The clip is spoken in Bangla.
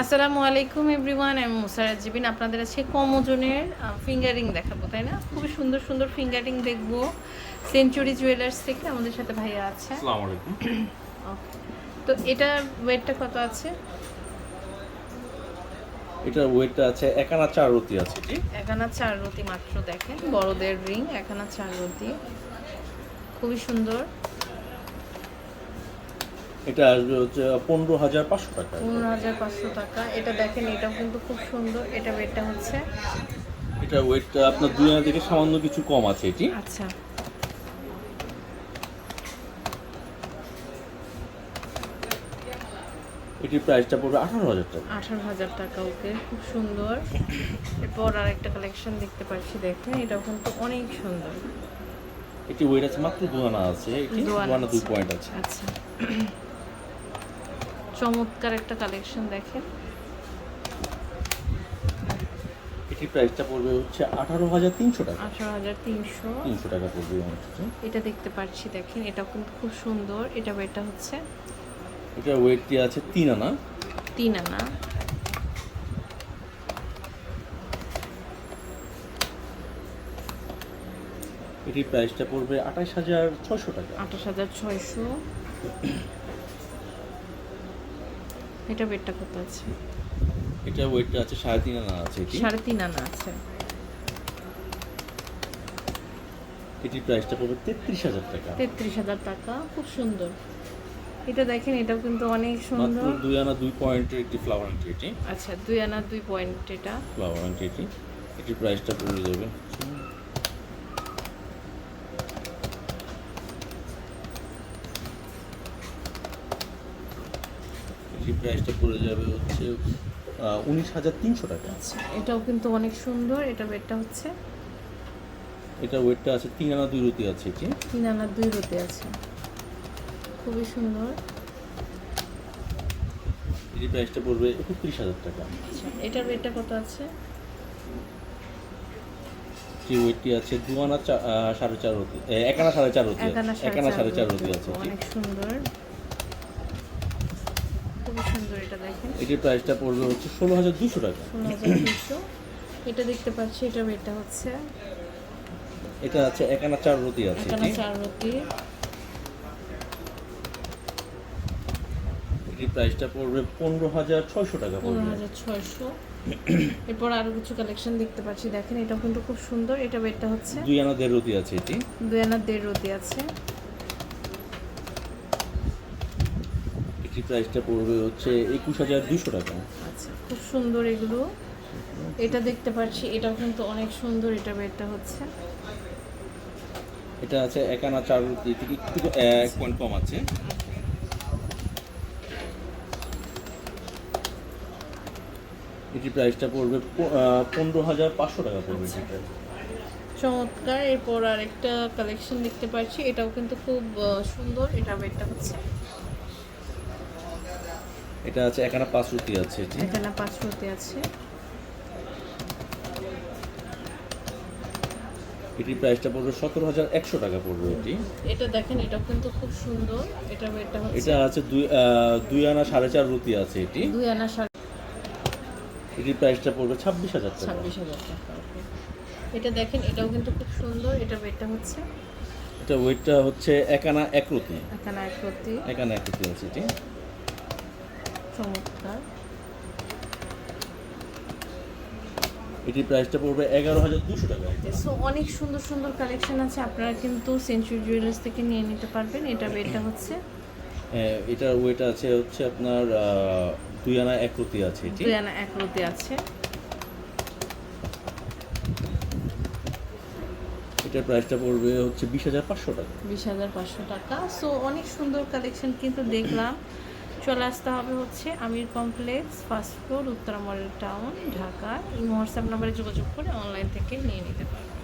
আসসালামু আলাইকুম এভরিওয়ান আমি মুসারাত জিবিন আপনাদের আজকে কম ওজনের ফিঙ্গারিং দেখাবো তাই না? খুবই সুন্দর সুন্দর ফিঙ্গারিং দেখব। সেঞ্চুরি জুয়েলার্স থেকে আমাদের সাথে ভাইয়া আছে। আসসালামু আলাইকুম। তো এটার ওয়েটটা কত আছে? এটার ওয়েটটা আছে একানা চার রতি আছে জি। এখানা চার রতি মাত্র দেখেন বড়দের রিং এখানা চার রতি। খুবই সুন্দর। এটা আসবে হচ্ছে পনেরো হাজার পাঁচশো টাকা। পনেরো হাজার পাঁচশো টাকা। এটা দেখেন এটাও কিন্তু খুব সুন্দর। এটা ওয়েটটা হচ্ছে? এটা ওয়েটটা আপনার দুই আনা থেকে সামান্য কিছু কম আছে এটি। আচ্ছা। এটির প্রাইসটা পড়বে আঠারো হাজার টাকা। আঠারো হাজার টাকা ওকে খুব সুন্দর। এরপর আর একটা কালেকশন দেখতে পাচ্ছি দেখেন এটাও কিন্তু অনেক সুন্দর। এটি ওয়েট আছে মাত্র দু আনা আছে এটি দু আনা দুই। পয়েন্ট আছে। আচ্ছা। চমৎকার একটা কালেকশন দেখেন। এটির প্রাইসটা পড়বে হচ্ছে আঠারো হাজার তিনশো টাকা। আঠারো হাজার তিনশো। তিনশো টাকা পড়বে এটা দেখতে পাচ্ছি দেখেন এটাও কিন্তু খুব সুন্দর। এটা এটা হচ্ছে এটার ওয়েটটি আছে তিন আনা। তিন আনা। এটির প্রাইসটা পড়বে আঠাশ হাজার ছয়শো টাকা। আঠাশ হাজার ছয়শো। এটা বেডটা কত আছে? এটা ওয়েটটা আছে সাড়ে তিন আনা আছে এটি। সাড়ে তিন আনা আছে। এটির প্রাইসটা পড়বে তেত্রিশ হাজার টাকা। তেত্রিশ হাজার টাকা খুব সুন্দর। এটা দেখেন এটাও কিন্তু অনেক মাত্র সুন্দর। দুই আনা দুই পয়েন্টের একটি ফ্লাওয়ার আংটি এটি। আচ্ছা দুই আনা দুই পয়েন্ট এটা। ফ্লাওয়ার আংটি এটি। এটির প্রাইসটা পড়ে যাবে এটির প্রাইসটা পড়ে যাবে হচ্ছে উনিশ হাজার তিনশো টাকা। আচ্ছা এটাও কিন্তু অনেক সুন্দর এটা বেডটা হচ্ছে? এটা ওয়েটটা আছে তিন আনা দুই রুটি আছে এটি। তিন আনা দুই রোতে আছে। খুবই সুন্দর। এটির প্রাইসটা পড়বে একত্রিশ হাজার টাকা। আচ্ছা এটার বেডটা কত আছে? যে ওয়েটটি আছে দু আনা সাড়ে চার রুটি এক আনা সাড়ে চার রুটি এক আনা সাড়ে চার রুটি আছে অনেক সুন্দর। খুবই সুন্দর এটা দেখেন। এটির প্রাইসটা পড়বে হচ্ছে ষোলো হাজার দুশো টাকা। ষোলো হাজার দুশো। এটা দেখতে পাচ্ছি এটা বেডটা হচ্ছে এটা আছে এক আনা চার রুটি আছে এটি। চার এটির প্রাইসটা পড়বে পনেরো হাজার ছয়শো টাকা পনেরো হাজার ছয়শো। এরপর আরও কিছু কালেকশন দেখতে পাচ্ছি। দেখেন এটা কিন্তু খুব সুন্দর। এটা বেডটা হচ্ছে দুই আনা দেড় রুটি আছে এটি। দুই আনা দেড় রতি আছে। এটির প্রাইসটা পড়বে হচ্ছে একুশ হাজার দুশো টাকা। আচ্ছা খুব সুন্দর এগুলো। এটা দেখতে পাচ্ছি এটাও কিন্তু অনেক সুন্দর এটা বেডটা হচ্ছে। এটা আছে এক আনা চার থেকে একটু এক পয়েন্ট কম আছে। এটির প্রাইসটা পড়বে পনেরো হাজার পাঁচশো টাকা পড়বে এটির চমৎকার এরপর আর একটা কালেকশন দেখতে পাচ্ছি এটাও কিন্তু খুব সুন্দর এটা বেডটা হচ্ছে। এটা আছে এক আনা পাঁচ রুটি আছে এটি। এখানে পাঁচ রতি আছে। এটির প্রাইসটা পড়বে সতেরো হাজার একশো টাকা পড়বে এটি। এটা দেখেন এটাও কিন্তু খুব সুন্দর। এটা হচ্ছে এটা আছে দুই দুই আনা সাড়ে চার রুটি আছে এটি। দুই আনা সাড়ে এটির প্রাইসটা পড়বে ছাব্বিশ হাজার টাকা। ছাব্বিশ হাজার টাকা এটা দেখেন এটাও কিন্তু খুব সুন্দর। এটা বেডটা হচ্ছে এটা ওয়েটটা হচ্ছে এক আনা এক রুটি। এখানে এক রতি এক আনা এক রুটি আছে এটি। চমৎকার। এটির প্রাইসটা পড়বে এগারো হাজার দুশো টাকা। সো অনেক সুন্দর সুন্দর কালেকশন আছে। আপনারা কিন্তু সেঞ্চুরি জুয়েলার্স থেকে নিয়ে নিতে পারবেন। এটা বেডটা হচ্ছে। হ্যাঁ, এটার ওয়েট আছে হচ্ছে আপনার দুই আনা এক রুটি আছে এটি। দুই আনা এক রতি আছে। এটার প্রাইসটা পড়বে হচ্ছে বিশ হাজার পাঁচশো টাকা। বিশ হাজার পাঁচশো টাকা। সো অনেক সুন্দর কালেকশন কিন্তু দেখলাম। চলে আসতে হবে হচ্ছে Amir complex first floor Uttara model town, Dhaka. এই হোয়াটসঅ্যাপ নাম্বারে যোগাযোগ করে অনলাইন থেকে নিয়ে নিতে পারবেন।